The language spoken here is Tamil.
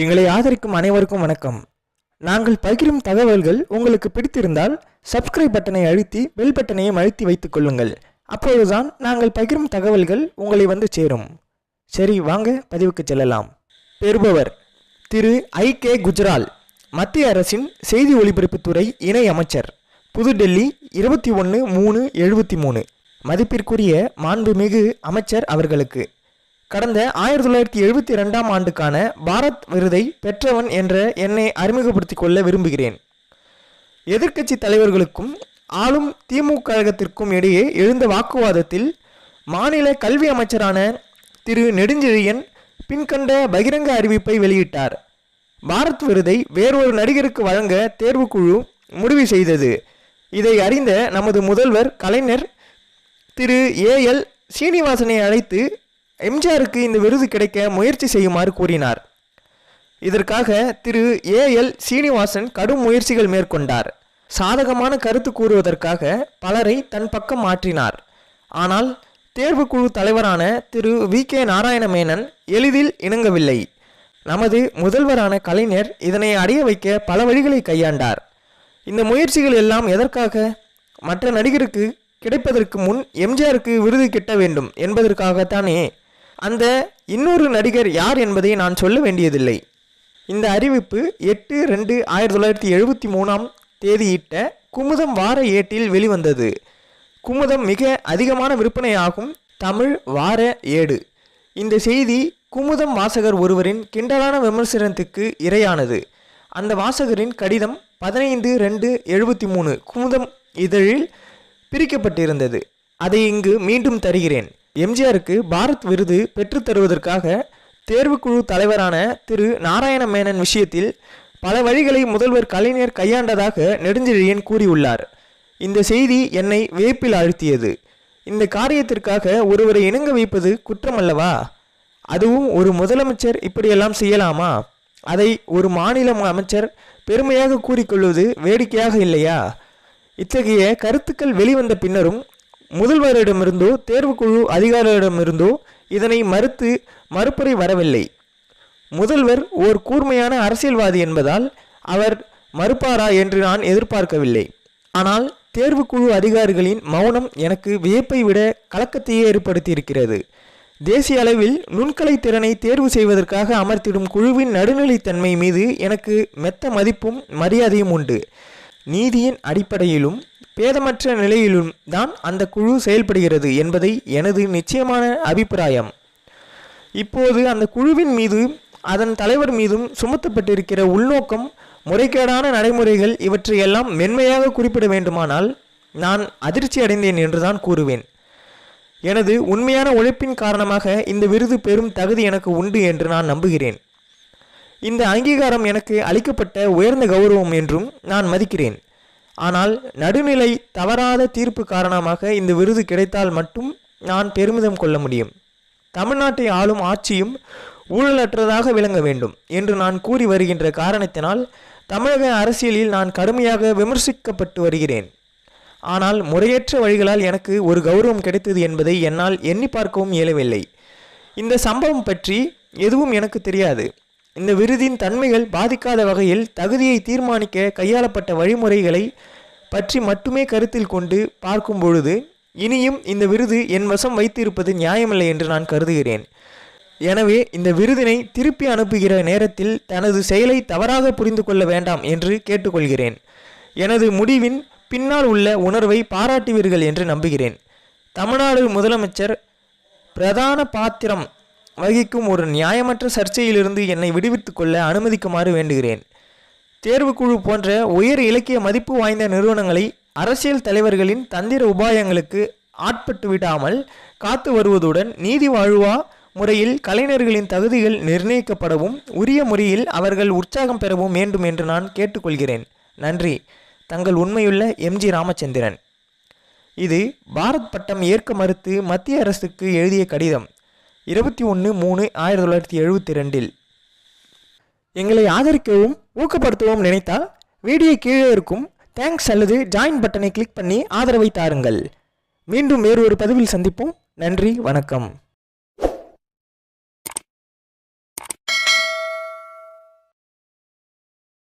எங்களை ஆதரிக்கும் அனைவருக்கும் வணக்கம். நாங்கள் பகிரும் தகவல்கள் உங்களுக்கு பிடித்திருந்தால் சப்ஸ்கிரைப் பட்டனை அழுத்தி பெல் பட்டனையும் அழுத்தி வைத்துக் கொள்ளுங்கள். அப்பொழுதுதான் நாங்கள் பகிரும் தகவல்கள் உங்களை வந்து சேரும். சரி வாங்க பதிவுக்கு செல்லலாம். பெறுபவர் திரு ஐ கே குஜரால் மத்திய அரசின் செய்தி ஒலிபரப்புத்துறை இணை அமைச்சர் புதுடெல்லி இருபத்தி ஒன்று மூணு எழுபத்தி மூணு. மதிப்பிற்குரிய மாண்புமிகு அமைச்சர் அவர்களுக்கு. கடந்த ஆயிரத்தி தொள்ளாயிரத்தி எழுபத்தி ரெண்டாம் ஆண்டுக்கான பாரத் விருதை பெற்றவன் என்ற என்னை அறிமுகப்படுத்திக் கொள்ள விரும்புகிறேன். எதிர்க்கட்சி தலைவர்களுக்கும் ஆளும் திமுக கழகத்திற்கும் இடையே எழுந்த வாக்குவாதத்தில் மாநில கல்வி அமைச்சரான திரு நெடுஞ்செழியன் பின்கண்ட பகிரங்க அறிவிப்பை வெளியிட்டார். பாரத் விருதை வேறொரு நடிகருக்கு வழங்க தேர்வுக்குழு முடிவு செய்தது. இதை அறிந்த நமது முதல்வர் கலைஞர் திரு ஏஎல் சீனிவாசனை அழைத்து எம்ஜிஆருக்கு இந்த விருது கிடைக்க முயற்சி செய்யுமாறு கூறினார். இதற்காக திரு ஏஎல் சீனிவாசன் கடும் முயற்சிகள் மேற்கொண்டார். சாதகமான கருத்து கூறுவதற்காக பலரை தன் பக்கம் மாற்றினார். ஆனால் தேர்வுக்குழு தலைவரான திரு வி கே நாராயணமேனன் எளிதில் இணங்கவில்லை. நமது முதல்வரான கலைஞர் இதனை அடைய வைக்க பல வழிகளை கையாண்டார். இந்த முயற்சிகள் எல்லாம் எதற்காக? மற்ற நடிகருக்கு கிடைப்பதற்கு முன் எம்ஜிஆருக்கு விருது கிட்ட வேண்டும் என்பதற்காகத்தானே அந்த இன்னொரு நடிகர் யார் என்பதை நான் சொல்ல வேண்டியதில்லை. இந்த அறிவிப்பு எட்டு ரெண்டு ஆயிரத்தி தொள்ளாயிரத்தி எழுபத்தி மூணாம் தேதியிட்ட குமுதம் வார ஏட்டில் வெளிவந்தது. குமுதம் மிக அதிகமான விற்பனையாகும் தமிழ் வார ஏடு. இந்த செய்தி குமுதம் வாசகர் ஒருவரின் கிண்டலான விமர்சனத்துக்கு இரையானது. அந்த வாசகரின் கடிதம் பதினைந்து ரெண்டு எழுபத்தி மூணு குமுதம் இதழில் பிரிக்கப்பட்டிருந்தது. அதை இங்கு மீண்டும் தருகிறேன். எம்ஜிஆருக்கு பாரத் விருது பெற்றுத் தருவதற்காக தேர்வுக்குழு தலைவரான திரு நாராயண மேனன் விஷயத்தில் பல வழிகளை முதல்வர் கலைஞர் கையாண்டதாக நெடுஞ்செழியன் கூறியுள்ளார். இந்த செய்தி என்னை வேப்பில் ஆழ்த்தியது. இந்த காரியத்திற்காக ஒருவரை இணங்க வைப்பது குற்றமல்லவா? அதுவும் ஒரு முதலமைச்சர் இப்படியெல்லாம் செய்யலாமா? அதை ஒரு மாநில அமைச்சர் பெருமையாக கூறிக்கொள்வது வேடிக்கையாக இல்லையா? இத்தகைய கருத்துக்கள் வெளிவந்த பின்னரும் முதல்வரிடமிருந்தோ தேர்வுக்குழு அதிகாரிகளிடமிருந்தோ இதனை மறுத்து மறுப்புரை வரவில்லை. முதல்வர் ஓர் கூர்மையான அரசியல்வாதி என்பதால் அவர் மறுப்பாரா என்று நான் எதிர்பார்க்கவில்லை. ஆனால் தேர்வுக்குழு அதிகாரிகளின் மௌனம் எனக்கு வியப்பை விட கலக்கத்தையே ஏற்படுத்தியிருக்கிறது. தேசிய அளவில் நுண்கலை திறனை தேர்வு செய்வதற்காக அமர்த்திடும் குழுவின் நடுநிலைத்தன்மை மீது எனக்கு மெத்த மதிப்பும் மரியாதையும் உண்டு. நீதியின் அடிப்படையிலும் பேதமற்ற நிலையிலும் தான் அந்த குழு செயல்படுகிறது என்பதை எனது நிச்சயமான அபிப்பிராயம். இப்போது அந்த குழுவின் மீது அதன் தலைவர் மீதும் சுமத்தப்பட்டிருக்கிற உள்நோக்கம் முறைகேடான நடைமுறைகள் இவற்றையெல்லாம் மென்மையாக குறிப்பிட வேண்டுமானால் நான் அதிர்ச்சி அடைந்தேன் என்றுதான் கூறுவேன். எனது உண்மையான உழைப்பின் காரணமாக இந்த விருது பெறும் தகுதி எனக்கு உண்டு என்று நான் நம்புகிறேன். இந்த அங்கீகாரம் எனக்கு அளிக்கப்பட்ட உயர்ந்த கௌரவம் என்றும் நான் மதிக்கிறேன். ஆனால் நடுநிலை தவறாத தீர்ப்பு காரணமாக இந்த விருது கிடைத்தால் மட்டும் நான் பெருமிதம் கொள்ள முடியும். தமிழ்நாட்டை ஆளும் ஆட்சியும் ஊழலற்றதாக விளங்க வேண்டும் என்று நான் கூறி வருகின்ற காரணத்தினால் தமிழக அரசியலில் நான் கடுமையாக விமர்சிக்கப்பட்டு வருகிறேன். ஆனால் முறையற்ற வழிகளால் எனக்கு ஒரு கௌரவம் கிடைத்தது என்பதை என்னால் எண்ணி பார்க்கவும் இயலவில்லை. இந்த சம்பவம் பற்றி எதுவும் எனக்கு தெரியாது. இந்த விருதின் தன்மைகள் பாதிக்காத வகையில் தகுதியை தீர்மானிக்க கையாளப்பட்ட வழிமுறைகளை பற்றி மட்டுமே கருத்தில் கொண்டு பார்க்கும் பொழுது இனியும் இந்த விருது என் வசம் வைத்திருப்பது நியாயமில்லை என்று நான் கருதுகிறேன். எனவே இந்த விருதினை திருப்பி அனுப்புகிற நேரத்தில் தனது செயலை தவறாக புரிந்து கொள்ள வேண்டாம் என்று கேட்டுக்கொள்கிறேன். எனது முடிவின் பின்னால் உள்ள உணர்வை பாராட்டுவீர்கள் என்று நம்புகிறேன். தமிழ்நாடு முதலமைச்சர் பிரதான பாத்திரம் வகிக்கும் ஒரு நியாயமற்ற சர்ச்சையிலிருந்து என்னை விடுவித்துக் கொள்ள அனுமதிக்குமாறு வேண்டுகிறேன். தேர்வுக்குழு போன்ற உயர் இலக்கிய மதிப்பு வாய்ந்த நிறுவனங்களை அரசியல் தலைவர்களின் தந்திர உபாயங்களுக்கு ஆட்பட்டு விடாமல் காத்து வருவதுடன் நீதி வாழ்வா முறையில் கலைஞர்களின் தகுதிகள் நிர்ணயிக்கப்படவும் உரிய முறையில் அவர்கள் உற்சாகம் பெறவும் வேண்டும் என்று நான் கேட்டுக்கொள்கிறேன். நன்றி. தங்கள் உண்மையுள்ள எம்ஜி ராமச்சந்திரன். இது பாரத் பட்டம் ஏற்க மறுத்து மத்திய அரசுக்கு எழுதிய கடிதம். இருபத்தி ஒன்று மூணு ஆயிரத்தி தொள்ளாயிரத்தி எழுபத்தி ரெண்டில். எங்களை ஆதரிக்கவும் ஊக்கப்படுத்தவும் நினைத்தால் வீடியோ கீழே இருக்கும் தேங்க்ஸ் அல்லது ஜாயின் பட்டனை கிளிக் பண்ணி ஆதரவை தாருங்கள். மீண்டும் வேறு ஒரு பதிவில் சந்திப்போம். நன்றி வணக்கம்.